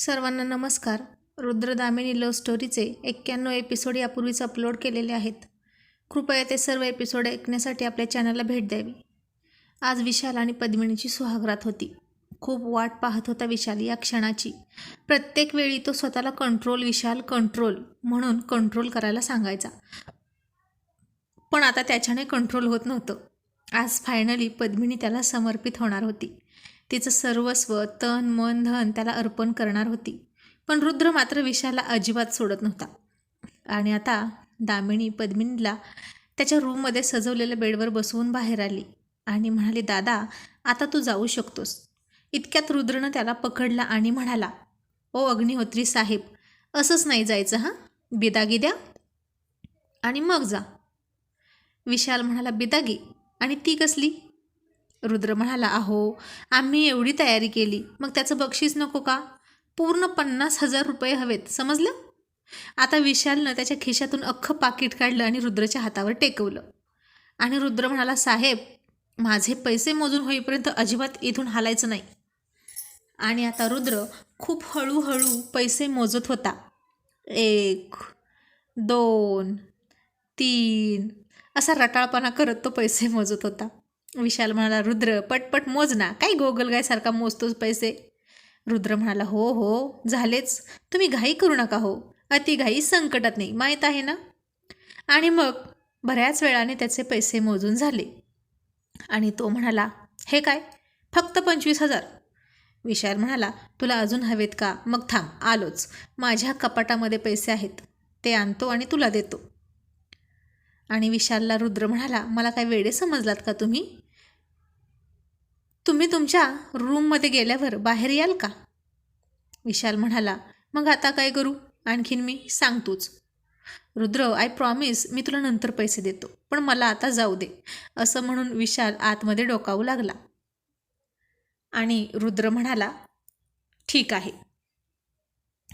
सर्वांना नमस्कार. रुद्रदामिनी लव्ह स्टोरीचे एक्क्याण्णव एपिसोड यापूर्वीच अपलोड केलेले आहेत. कृपया ते सर्व एपिसोड ऐकण्यासाठी आपल्या चॅनलला भेट द्यावी. आज विशाल आणि पद्मिनीची सुहागरात होती. खूप वाट पाहत होता विशाल या क्षणाची. प्रत्येक वेळी तो स्वतःला कंट्रोल विशाल कंट्रोल म्हणून कंट्रोल करायला सांगायचा. पण आता त्याच्याने कंट्रोल होत नव्हतं. आज फायनली पद्मिनी त्याला समर्पित होणार होती. तिचं सर्वस्व तन मन धन त्याला अर्पण करणार होती. पण रुद्र मात्र विशाला अजिबात सोडत नव्हता. आणि आता दामिनी पद्मिनीला त्याच्या रूममध्ये सजवलेल्या बेडवर बसवून बाहेर आली आणि म्हणाली दादा आता तू जाऊ शकतोस. इतक्यात रुद्रनं त्याला पकडला आणि म्हणाला ओ अग्निहोत्री साहेब असंच नाही जायचं हां? बिदागी द्या आणि मग जा. विशाल म्हणाला बिदागी? आणि ती कसली? रुद्र म्हणाला अहो आम्ही एवढी तयारी केली. मग त्याचं बक्षीस नको का? पूर्ण पन्नास हजार रुपये हवेत समजलं? आता विशालनं त्याच्या खिशातून अख्खं पाकिट काढलं आणि रुद्रच्या हातावर टेकवलं. आणि रुद्र म्हणाला साहेब माझे पैसे मोजून होईपर्यंत अजिबात इथून हालायचं नाही. आणि आता रुद्र खूप हळूहळू पैसे मोजत होता. एक दोन तीन असा रटाळपणा करत तो पैसे मोजत होता. विशाल म्हणाला रुद्र पटपट मोज ना. काय गोगलगायसारखा मोजतोच पैसे? रुद्र म्हणाला हो हो झालेच. तुम्ही घाई करू नका हो. अति घाई संकटात नाही माहीत आहे ना? आणि मग बऱ्याच वेळाने त्याचे पैसे मोजून झाले. आणि तो म्हणाला हे काय? फक्त पंचवीस हजार. विशाल म्हणाला तुला अजून हवेत का? मग थांब आलोच. माझ्या कपाटामध्ये पैसे आहेत. ते आणतो आणि तुला देतो. आणि विशालला रुद्र म्हणाला मला काय वेळे समजलात का तुम्ही? तुम्ही तुमच्या रूममध्ये गेल्यावर बाहेर याल का? विशाल म्हणाला मग आता काय करू? आणखीन मी सांगतोच. रुद्र आय प्रॉमिस मी तुला नंतर पैसे देतो पण मला आता जाऊ दे असं म्हणून विशाल आतमध्ये डोकावू लागला. आणि रुद्र म्हणाला ठीक आहे.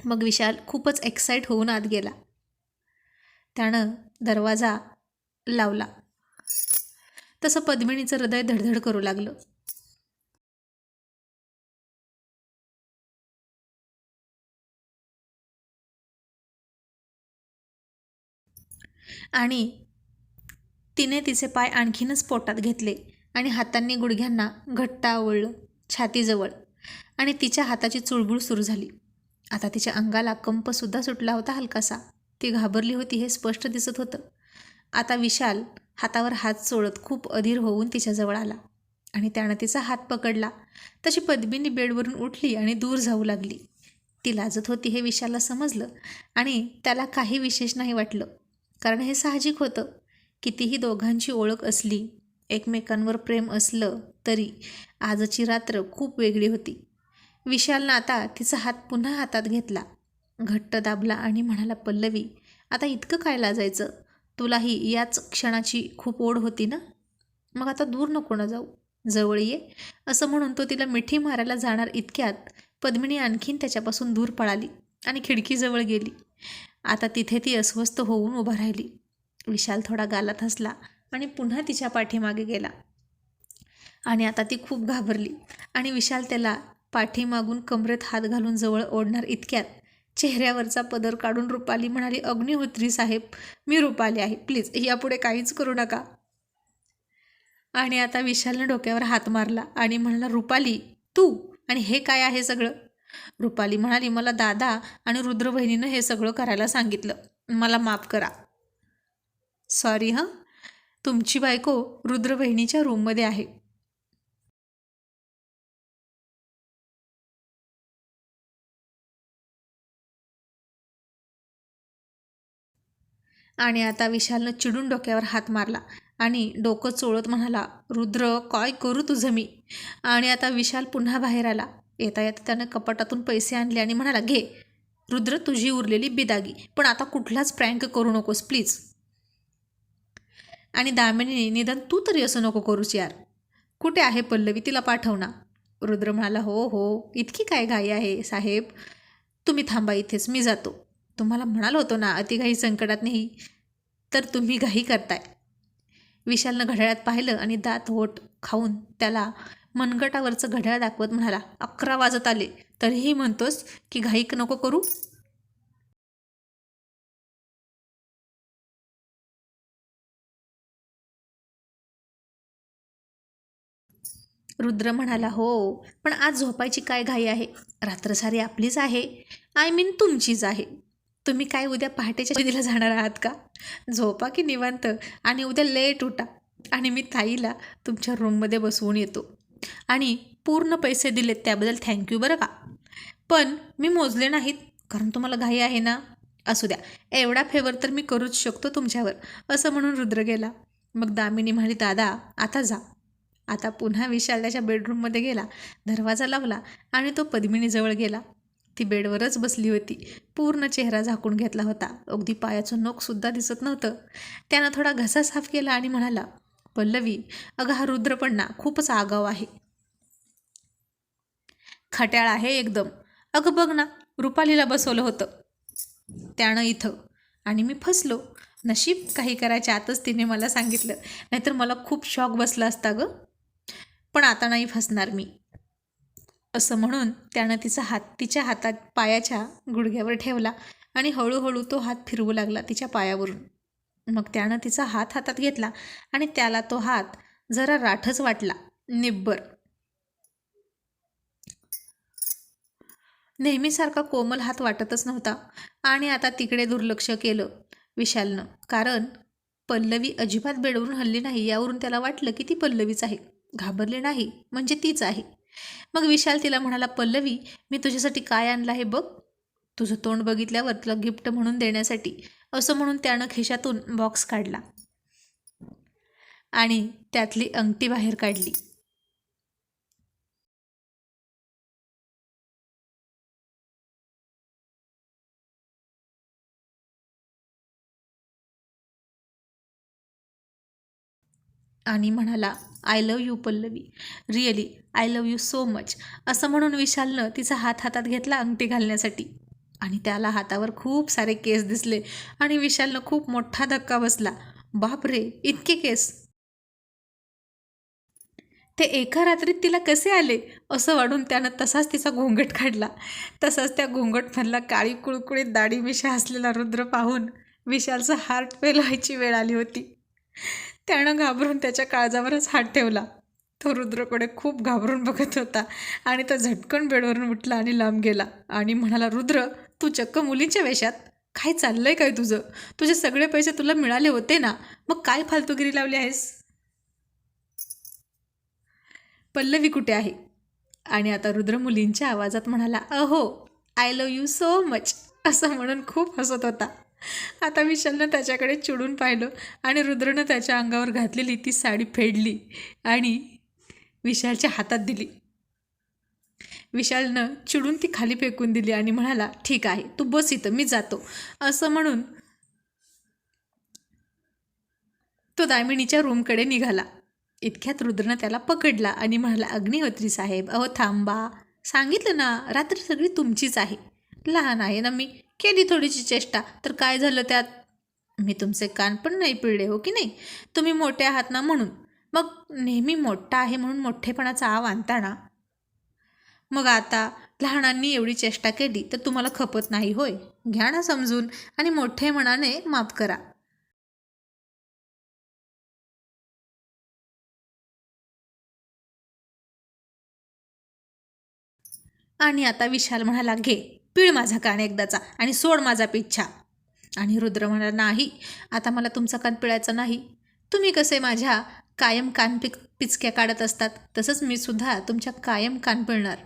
मग विशाल खूपच एक्साईट होऊन आत गेला. त्यानं दरवाजा लावला. तसं पद्मिनीचं हृदय धडधड करू लागलं. आणि तिने तिचे पाय आणखीनच पोटात घेतले आणि हातांनी गुडघ्यांना घट्ट आवळलं छातीजवळ. आणि तिच्या हाताची चुळबुळ सुरू झाली. आता तिच्या अंगाला कंपसुद्धा सुटला होता हलकासा. ती घाबरली होती हे स्पष्ट दिसत होतं. आता विशाल हातावर हात चोळत खूप अधीर होऊन तिच्याजवळ आला आणि त्यानं तिचा हात पकडला. तशी पद्मिनी बेडवरून उठली आणि दूर जाऊ लागली. ती लाजत होती हे विशालला समजलं आणि त्याला काही विशेष नाही वाटलं. कारण हे साहजिक होतं. कितीही दोघांची ओळख असली एकमेकांवर प्रेम असलं तरी आजची रात्र खूप वेगळी होती. विशालनं आता तिचा हात पुन्हा हातात घेतला. घट्ट दाबला आणि म्हणाला पल्लवी आता इतकं काय लाजायचं? तुलाही याच क्षणाची खूप ओढ होती ना? मग आता दूर नको ना जाऊ. जवळ ये. असं म्हणून तो तिला मिठी मारायला जाणार इतक्यात पद्मिनी आणखीन त्याच्यापासून दूर पळाली आणि खिडकीजवळ गेली. आता तिथे ती अस्वस्थ होऊन उभा राहिली. विशाल थोडा गालात हसला आणि पुन्हा तिच्या पाठीमागे गेला. आणि आता ती खूप घाबरली आणि विशाल त्याला पाठीमागून कमरेत हात घालून जवळ ओढणार इतक्यात चेहऱ्यावरचा पदर काढून रुपाली म्हणाली अग्निहोत्री साहेब मी रुपाली आहे. प्लीज यापुढे काहीच करू नका. आणि आता विशालनं डोक्यावर हात मारला आणि म्हणाला रुपाली तू? आणि हे काय आहे सगळं? रुपाली म्हणाली मला दादा आणि रुद्रवहिनीनं हे सगळं करायला सांगितलं. मला माफ करा. सॉरी हां? तुमची बायको रुद्रवहिनीच्या रूममध्ये आहे. आणि आता विशालनं चिडून डोक्यावर हात मारला आणि डोकं चोळत म्हणाला रुद्र काय करू तुझं मी? आणि आता विशाल पुन्हा बाहेर आला. येता येता त्यानं कपाटातून पैसे आणले आणि म्हणाला घे रुद्र तुझी उरलेली बिदागी पण आता कुठलाच प्रँक करू नकोस प्लीज. आणि दामिनीने निदान तू तरी असं नको करूच यार. कुठे आहे पल्लवी तिला पाठव ना रुद्र म्हणाला हो हो इतकी काय घाई आहे साहेब? तुम्ही थांबा इथेच मी जातो. तुम्हाला म्हणालो होतो ना अतिघाई संकटात नाही तर तुम्ही घाई करताय. विशालनं घड्याळात पाहिलं आणि दात ओठ खाऊन त्याला मनगटावरचं घड्याळ दाखवत म्हणाला अकरा वाजत आले तरीही म्हणतोस की घाईक नको करू? रुद्र म्हणाला हो पण आज झोपायची काय घाई आहे? रात्र सारी आपलीच आहे. आय मीन तुमचीच आहे. तुम्ही काय उद्या पहाटेच्या दिला जाणार आहात का? झोपा की निवांत आणि उद्या लेट उठा. आणि मी ताईला तुमच्या रूममध्ये बसवून येतो. आणि पूर्ण पैसे दिलेत त्याबद्दल थँक्यू बरं का? पण मी मोजले नाहीत कारण तुम्हाला घाई आहे ना? असू द्या एवढा फेवर तर मी करूच शकतो तुमच्यावर असं म्हणून रुद्र गेला. मग दामिनी म्हणाली दादा आता जा. आता पुन्हा विशाल त्याच्या बेडरूममध्ये गेला दरवाजा लावला आणि तो पद्मिनीजवळ गेला. ती बेडवरच बसली होती. पूर्ण चेहरा झाकून घेतला होता. अगदी पायाचं नोकसुद्धा दिसत नव्हतं. त्यानं थोडा घसा साफ केला आणि म्हणाला पल्लवी अगं हा रुद्रपण्णा खूपच आगाव आहे. खट्याळ आहे एकदम. अगं बघ ना रुपालीला बसवलं होतं. त्यानं इथं. आणि मी फसलो. नशीब काही करायच्या आतच तिने मला सांगितलं. नाहीतर मला खूप शॉक बसला असता गं. पण आता नाही फसणार मी. असं म्हणून त्यानं तिचा हात तिच्या हातात पायाच्या गुडघ्यावर ठेवला आणि हळूहळू तो हात फिरवू लागला तिच्या पायावरून. मग त्यानं तिचा हात हातात घेतला आणि त्याला तो हात जरा राठच वाटला. निब्बर. नेहमीसारखा कोमल हात वाटतच नव्हता आणि आता तिकडे दुर्लक्ष केलं विशालनं. कारण पल्लवी अजिबात बेडवरून हल्ली नाही यावरून त्याला वाटलं की ती पल्लवीच आहे. घाबरली नाही म्हणजे तीच आहे. मग विशाल तिला म्हणाला पल्लवी मी तुझ्यासाठी काय आणलं आहे बघ. तुझं तोंड बघितल्यावर तुला गिफ्ट म्हणून देण्यासाठी असं म्हणून त्यानं खिशातून बॉक्स काढला आणि त्यातली अंगठी बाहेर काढली. आणि म्हणाला I love you Pallavi. Really I love you so much. असं म्हणून विशालनं तिचा हात हातात घेतला अंगठी घालण्यासाठी. आणि त्याला हातावर खूप सारे केस दिसले आणि विशालनं खूप मोठा धक्का बसला. बाप रे इतके केस. ते एका रात्रीत तिला कसे आले? असं वाढून त्यानं तसाच तिचा घोंगट काढला. तसाच त्या घोंगटमधला काळी कुळकुळीत दाढी मिशा असलेला रुद्र पाहून विशालचं हार्ट फेल व्हायची वेळ आली होती. त्यानं घाबरून त्याच्या काळजावरच हात ठेवला. तो रुद्रकडे खूप घाबरून बघत होता आणि तो झटकन बेडवरून उठला आणि लांब गेला. आणि म्हणाला रुद्र तू चक्क मुलींच्या वेशात? काय चाललंय काय तुझं? तुझे सगळे पैसे तुला मिळाले होते ना? मग काय फालतूगिरी लावली आहेस? पल्लवी कुठे आहे? आणि आता रुद्र मुलींच्या आवाजात म्हणाला अहो I love you so much असं म्हणून खूप हसत होता. आता विशालनं त्याच्याकडे चिडून पाहिलं आणि रुद्रनं त्याच्या अंगावर घातलेली ती साडी फेडली आणि विशालच्या हातात दिली. विशालनं चिडून ती खाली फेकून दिली आणि म्हणाला ठीक आहे तू बस इथं मी जातो. असं म्हणून तो दामिनीच्या रूमकडे निघाला. इतक्यात रुद्रनं त्याला पकडला आणि म्हणाला अग्निहोत्री साहेब अहो थांबा. सांगितलं ना रात्र सगळी तुमचीच आहे. लहान आहे ना मी. केली थोडीशी चेष्टा. तर काय झालं त्यात? मी तुमचे कान पण नाही पिळले हो की नाही? तुम्ही मोठे आहात ना म्हणून. मग नेहमी मोठा आहे म्हणून मोठेपणाचा आव आणता ना? मग आता लहानांनी एवढी चेष्टा केली तर तुम्हाला खपत नाही होय. घ्या ना समजून आणि मोठे मनाने माफ करा. आणि आता विशाल म्हणाला घे. पिळ माझा कान एकदाचा आणि सोड माझा पिच्छा. आणि रुद्र म्हणाला नाही आता मला तुमचा कान पिळायचा नाही. तुम्ही कसे माझ्या कायम कान पिक पिचक्या काढत असतात तसंच मी सुद्धा तुमच्या कायम कान पिळणार.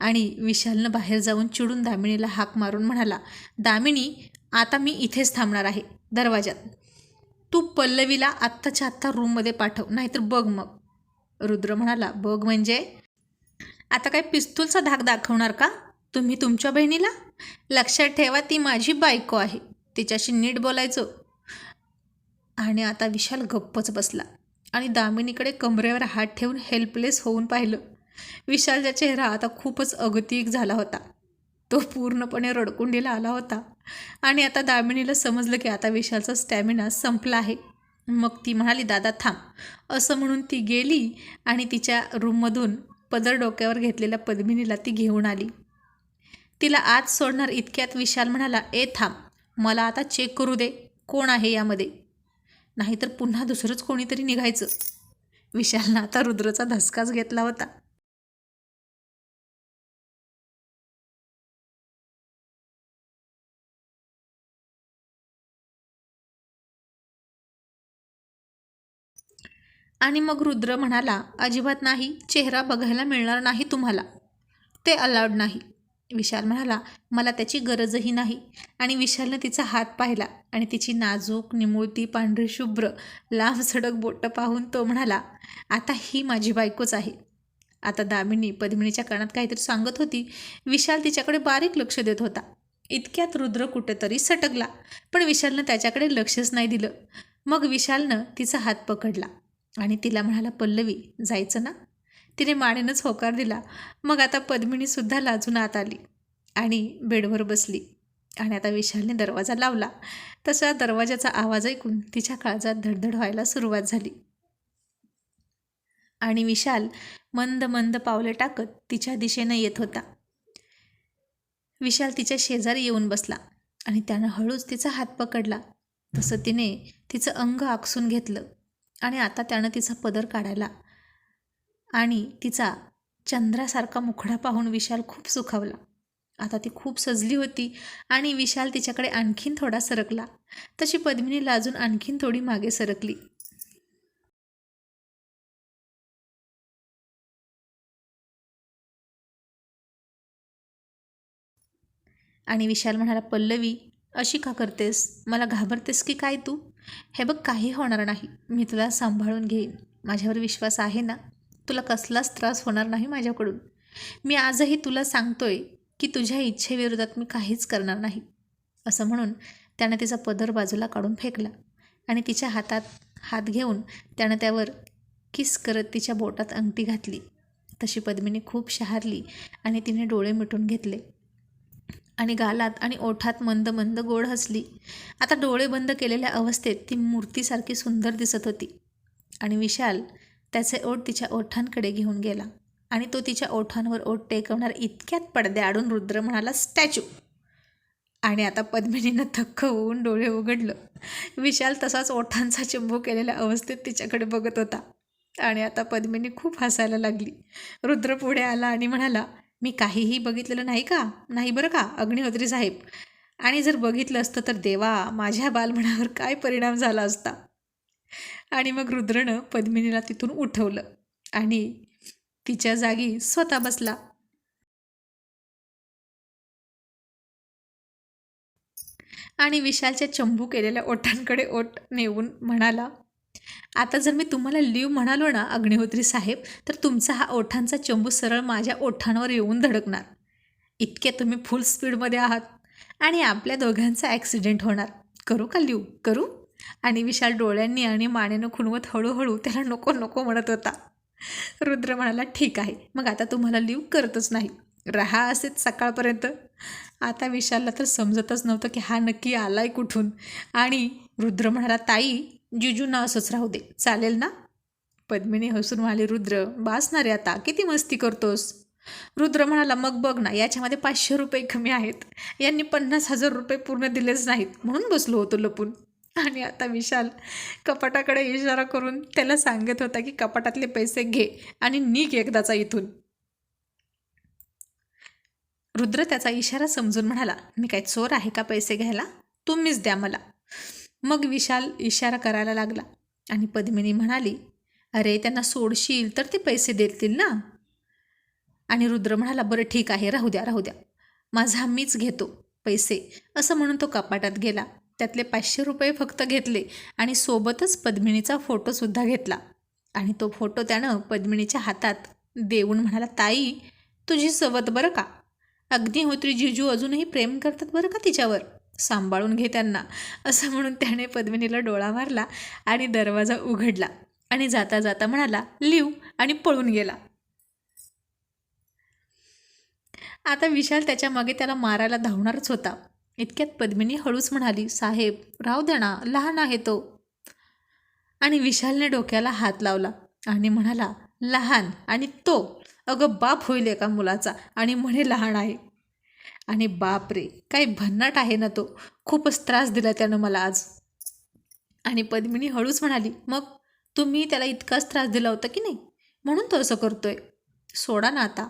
आणि विशालनं बाहेर जाऊन चिडून दामिनीला हाक मारून म्हणाला दामिनी आता मी इथेच थांबणार आहे दरवाजात तू पल्लवीला आत्ताच्या आत्ता रूममध्ये पाठव नाहीतर बघ मग. रुद्र म्हणाला बघ म्हणजे? आता काय पिस्तूलचा धाक दाखवणार का? तुम्ही तुमच्या बहिणीला? लक्षात ठेवा ती माझी बायको आहे. तिच्याशी नीट बोलायचो. आणि आता विशाल गप्पच बसला आणि दामिनीकडे कमरेवर हात ठेवून हेल्पलेस होऊन पाहिलं. विशालचा चेहरा आता खूपच अगतिक झाला होता. तो पूर्णपणे रडकुंडीला आला होता. आणि आता दामिनीला समजलं की आता विशालचा स्टॅमिना संपला आहे. मग ती म्हणाली दादा थांब. असं म्हणून ती गेली आणि तिच्या रूममधून पदर डोक्यावर घेतलेल्या पद्मिनीला ती घेऊन आली. तिला आज सोडणार इतक्यात विशाल म्हणाला ए थांब मला आता चेक करू दे कोण आहे यामध्ये? नाहीतर पुन्हा दुसरंच कोणीतरी निघायचं. विशालनं आता रुद्रचा धसकाच घेतला होता. आणि मग रुद्र म्हणाला अजिबात नाही चेहरा बघायला मिळणार नाही तुम्हाला. ते अलाउड नाही. विशाल म्हणाला मला त्याची गरजही नाही. आणि विशालनं तिचा हात पाहिला आणि तिची नाजूक निमुळती पांढरी शुभ्र लांब सडक बोटं पाहून तो म्हणाला आता ही माझी बायकोच आहे. आता दामिनी पद्मिनीच्या कानात काहीतरी सांगत होती. विशाल तिच्याकडे बारीक लक्ष देत होता. इतक्यात रुद्र कुठेतरी सटकला पण विशालनं त्याच्याकडे लक्षच नाही दिलं. मग विशालनं तिचा हात पकडला आणि तिला म्हणाला पल्लवी जायचं ना? तिने मानेनंच होकार दिला. मग आता पद्मिनीसुद्धा लाजून आत आली आणि बेडवर बसली आणि आता विशालने दरवाजा लावला. तसा दरवाजाचा आवाज ऐकून तिच्या काळजात धडधड व्हायला सुरुवात झाली. आणि विशाल मंद मंद पावले टाकत तिच्या दिशेनं येत होता. विशाल तिच्या शेजारी येऊन बसला आणि त्यानं हळूच तिचा हात पकडला. तसं तिने तिचं अंग आकसून घेतलं आणि आता त्यानं तिचा पदर काढायला आणि तिचा चंद्रासारखा मुखडा पाहून विशाल खूप सुखावला. आता ती खूप सजली होती आणि विशाल तिच्याकडे आणखीन थोडा सरकला. तशी पद्मिनी लाजून आणखीन थोडी मागे सरकली. आणि विशाल म्हणाला पल्लवी अशी का करतेस? मला घाबरतेस की काय तू? हे बघ काही होणार नाही. मी तुला सांभाळून घेईन. माझ्यावर विश्वास आहे ना? तुला कसलाच त्रास होणार नाही माझ्याकडून. मी आजही तुला सांगतोय की तुझ्या इच्छेविरोधात मी काहीच करणार नाही. असं म्हणून त्यानं तिचा पदर बाजूला काढून फेकला आणि तिच्या हातात हात घेऊन त्यानं त्यावर किस करत तिच्या बोटात अंगठी घातली. तशी पद्मिनी खूप शहारली आणि तिने डोळे मिटून घेतले. आणि गालात आणि ओठात मंद मंद गोड हसली. आता डोळे बंद केलेल्या अवस्थेत ती मूर्तीसारखी सुंदर दिसत होती. आणि विशाल त्याचे ओठ तिच्या ओठांकडे घेऊन गेला आणि तो तिच्या ओठांवर ओठ टेकवणार इतक्यात पडद्या आडून रुद्र म्हणाला स्टॅच्यू. आणि आता पद्मिनीनं थक्क होऊन डोळे उघडलं. विशाल तसाच ओठांचा चिंबू केलेल्या अवस्थेत तिच्याकडे बघत होता. आणि आता पद्मिनी खूप हसायला लागली. रुद्र पुढे आला आणि म्हणाला मी काहीही बघितलेलं नाही का? नाही बरं का अग्निहोत्री साहेब? आणि जर बघितलं असतं तर देवा माझ्या बालमनावर काय परिणाम झाला असता? आणि मग रुद्रनं पद्मिनीला तिथून उठवलं आणि तिच्या जागी स्वतः बसला. आणि विशालच्या चंबू केलेल्या ओठांकडे ओठ नेऊन म्हणाला आता जर मी तुम्हाला लिव म्हणालो ना अग्निहोत्री साहेब तर तुमचा हा ओठांचा चंबू सरळ माझ्या ओठांवर येऊन धडकणार. इतके तुम्ही फुल स्पीडमध्ये आहात आणि आपल्या दोघांचा ॲक्सिडेंट होणार. करू का लिव? करू? आणि विशाल डोळ्यांनी आणि मानेनं खुणवत हळूहळू त्याला नको नको म्हणत होता. रुद्र म्हणाला ठीक आहे. मग आता तुम्हाला लिव करतच नाही. राहा असेच सकाळपर्यंत. आता विशालला तर समजतच नव्हतं की हा नक्की आलाय कुठून. आणि रुद्र म्हणाला ताई जिजूंना असंच राहू दे. चालेल ना? पद्मिनी हसून म्हणाली रुद्र बास ना रे आता. किती मस्ती करतोस. रुद्र म्हणाला मग बघ ना याच्यामध्ये पाचशे रुपये कमी आहेत. यांनी पन्नास हजार रुपये पूर्ण दिलेच नाहीत. म्हणून बसलो होतो लपून. आणि आता विशाल कपाटाकडे इशारा करून त्याला सांगत होता की कपाटातले पैसे घे आणि निघ एकदाचा इथून. रुद्र त्याचा इशारा समजून म्हणाला मी काय चोर आहे का पैसे घ्यायला? तुम्हीच द्या मला. मग विशाल इशारा करायला लागला आणि पद्मिनी म्हणाली अरे त्यांना सोडशील तर ते पैसे देतील ना? आणि रुद्र म्हणाला बरं ठीक आहे राहू द्या राहू द्या. माझा मीच घेतो पैसे. असं म्हणून तो कपाटात गेला. त्यातले पाचशे रुपये फक्त घेतले आणि सोबतच पद्मिनीचा फोटोसुद्धा घेतला. आणि तो फोटो त्यानं पद्मिनीच्या हातात देऊन म्हणाला ताई तुझी सवत बरं का? अग्निहोत्री जिजू अजूनही प्रेम करतात बरं का तिच्यावर? सांभाळून घे त्यांना. असं म्हणून त्याने पद्मिनीला डोळा मारला आणि दरवाजा उघडला आणि जाता जाता म्हणाला लिव आणि पळून गेला. आता विशाल त्याच्यामागे त्याला मारायला धावणारच होता. इतक्यात पद्मिनी हळूच म्हणाली साहेब राहू द्या ना लहान आहे तो. आणि विशालने डोक्याला हात लावला आणि म्हणाला लहान आणि तो? अगं बाप होईल एका मुलाचा आणि म्हणे लहान आहे. आणि बाप रे काय भन्नाट आहे ना तो? खूपच त्रास दिला त्यानं मला आज. आणि पद्मिनी हळूच म्हणाली मग तुम्ही त्याला इतकाच त्रास दिला होता की नाही? म्हणून तो असं करतोय. सोडा ना आता.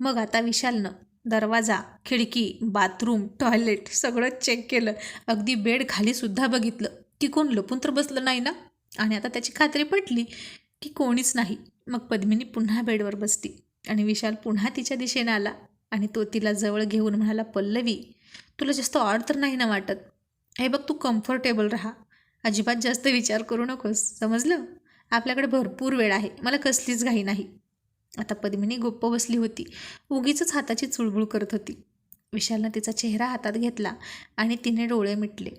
मग आता विशालनं दरवाजा खिडकी बाथरूम टॉयलेट सगळं चेक केलं. अगदी बेड खालीसुद्धा बघितलं की कोण लपून तर बसलं नाही ना? आणि आता त्याची खात्री पटली की कोणीच नाही. मग पद्मिनी पुन्हा बेडवर बसली आणि विशाल पुन्हा तिच्या दिशेने आला आणि तो तिला जवळ घेऊन म्हणाला पल्लवी तुला जास्त ऑड तर नाही ना वाटत? हे बघ तू कम्फर्टेबल राहा. अजिबात जास्त विचार करू नकोस. समजलं? आपल्याकडे भरपूर वेळ आहे. मला कसलीच घाई नाही. आता पद्मिनी गप्प बसली होती. उगीच हाताची चुळबुळ करत होती. विशालनं तिचा चेहरा हातात घेतला आणि तिने डोळे मिटले.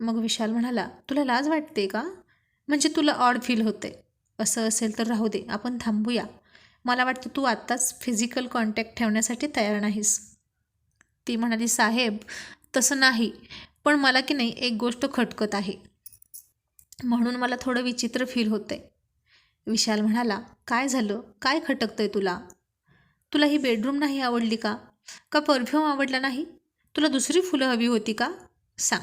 मग विशाल म्हणाला तुला लाज वाटते का? म्हणजे तुला ऑड फील होते असं असेल तर राहू दे आपण थांबूया. मला वाटतं तू आत्ताच फिजिकल कॉन्टॅक्ट ठेवण्यासाठी तयार नाहीस. ती म्हणाली साहेब तसं नाही पण मला की नाही एक गोष्ट खटकत आहे. म्हणून मला थोडं विचित्र फील होतंय. विशाल म्हणाला काय झालं? काय खटकतंय तुला? तुला ही बेडरूम नाही आवडली का? का परफ्यूम आवडला नाही? तुला दुसरी फुलं हवी होती का? सांग.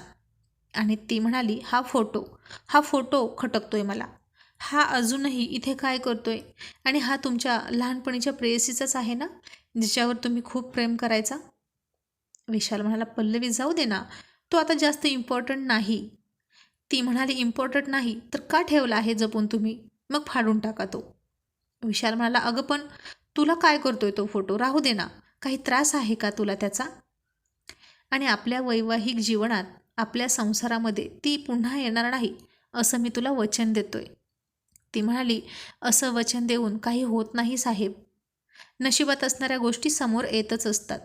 आणि ती म्हणाली हा फोटो हा फोटो खटकतोय मला. हा अजूनही इथे काय करतोय? आणि हा तुमच्या लहानपणीच्या प्रेयसीचाच आहे ना? जिच्यावर तुम्ही खूप प्रेम करायचा? विशाल म्हणाला पल्लवी जाऊ दे ना. तो आता जास्त इम्पॉर्टंट नाही. ती म्हणाली इम्पॉर्टंट नाही. तर का ठेवला आहे जपून तुम्ही? मग फाडून टाका तो. विशाल म्हणाला अगं पण तुला काय करतोय तो फोटो? राहू दे ना. काही त्रास आहे का तुला त्याचा? आणि आपल्या वैवाहिक जीवनात आपल्या संसारामध्ये ती पुन्हा येणार नाही असं मी तुला वचन देतोय. ती म्हणाली असं वचन देऊन काही होत नाही साहेब. नशिबात असणाऱ्या गोष्टी समोर येतच असतात.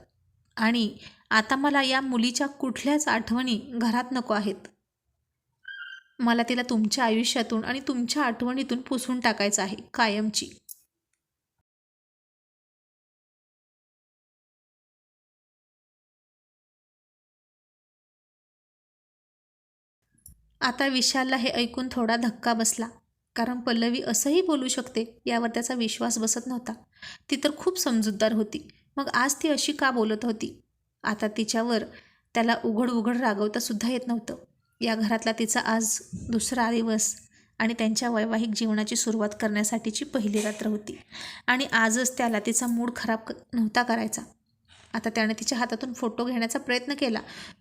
आणि आता मला या मुलीच्या कुठल्याच आठवणी घरात नको आहेत. मला तिला तुमच्या आयुष्यातून आणि तुमच्या आठवणीतून पुसून टाकायचं आहे कायमची. आता विशालला हे ऐकून थोडा धक्का बसला कारण पल्लवी असंही बोलू शकते यावर त्याचा विश्वास बसत नव्हता. ती तर खूप समजूतदार होती मग आज ती अशी का बोलत होती? आता तिच्यावर त्याला उघड उघड रागवता सुद्धा येत नव्हतं. या घरातला तिचा आज दुसरा दिवस आणि त्यांच्या वैवाहिक जीवनाची सुरुवात करण्यासाठीची पहिली रात्र होती. आणि आजच त्याला तिचा मूड खराब नव्हता करायचा. आता त्याने तिच्या हातातून फोटो घेण्याचा प्रयत्न केला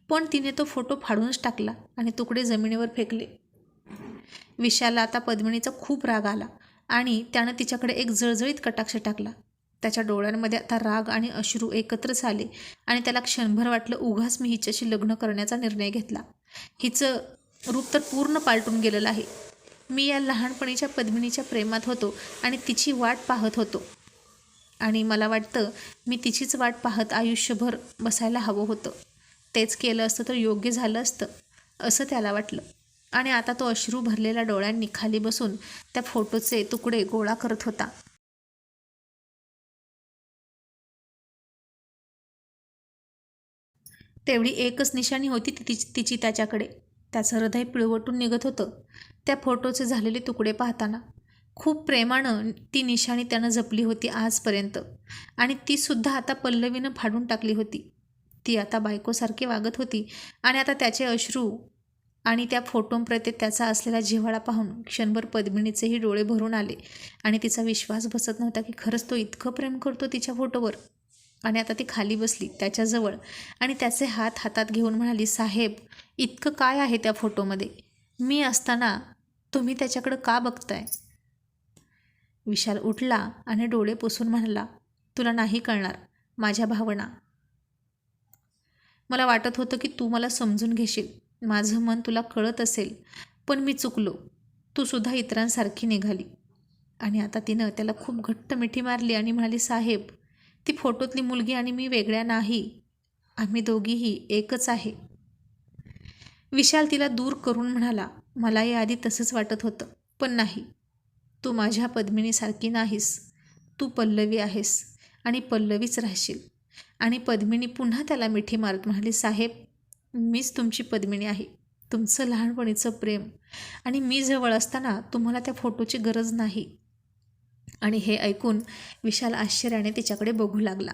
पण तिने तो फोटो फाडूनच टाकला आणि तुकडे जमिनीवर फेकले. विशाला आता पद्मिनीचा खूप राग आला आणि त्यानं तिच्याकडे एक जळजळीत कटाक्ष टाकला. त्याच्या डोळ्यांमध्ये आता राग आणि अश्रू एकत्र झाले आणि त्याला क्षणभर वाटलं उघाच मी हिच्याशी लग्न करण्याचा निर्णय घेतला. हिचं रूप तर पूर्ण पालटून गेलेलं आहे. मी या लहानपणीच्या पद्मिनीच्या प्रेमात होतो आणि तिची वाट पाहत होतो. आणि मला वाटतं मी तिचीच वाट पाहत आयुष्यभर बसायला हवं होतं. तेच केलं असतं तर योग्य झालं असतं असं त्याला वाटलं. आणि आता तो अश्रू भरलेल्या डोळ्यांनी खाली बसून त्या फोटोचे तुकडे गोळा करत होता. तेवढी एकच निशाणी होती ती तिची तिची त्याच्याकडे. त्याचं हृदय पिळवटून निघत होतं. त्या फोटोचे झालेले तुकडे पाहताना खूप प्रेमानं ती निशाणी त्यानं जपली होती आजपर्यंत. आणि तीसुद्धा आता पल्लवीनं फाडून टाकली होती. ती आता बायकोसारखी वागत होती आणि आता त्याचे अश्रू आणि त्या फोटोंप्रती त्याचा असलेला जिव्हाळा पाहून क्षणभर पद्मिनीचेही डोळे भरून आले. आणि तिचा विश्वास बसत नव्हता की खरंच तो इतकं प्रेम करतो तिच्या फोटोवर. आणि आता ती खाली बसली त्याच्याजवळ. आणि त्याचे हात हातात घेऊन म्हणाली साहेब इतकं काय आहे त्या फोटोमध्ये? मी असताना तुम्ही त्याच्याकडं का बघताय? विशाल उठला आणि डोळे पुसून म्हणाला तुला नाही कळणार माझ्या भावना. मला वाटत होतं की तू मला समजून घेशील. माझं मन तुला कळत असेल पण मी चुकलो. तू सुद्धा इतरांसारखी निघाली. आणि आता तिनं त्याला खूप घट्ट मिठी मारली आणि म्हणाली साहेब ती फोटोतली मुलगी आणि मी वेगळ्या नाही. आम्ही दोघीही एकच आहे. विशाल तिला दूर करून म्हणाला मला आधी तसंच वाटत होतं पण नाही. तू माझ्या पद्मिनीसारखी नाहीस. तू पल्लवी आहेस आणि पल्लवीच राहशील. आणि पद्मिनी पुन्हा त्याला मिठी मारत म्हणाली साहेब मीच तुमची पद्मिनी आहे. तुमचं लहानपणीचं प्रेम. आणि मी जवळ असताना तुम्हाला त्या फोटोची गरज नाही. आणि हे ऐकून विशाल आश्चर्याने तिच्याकडे बघू लागला.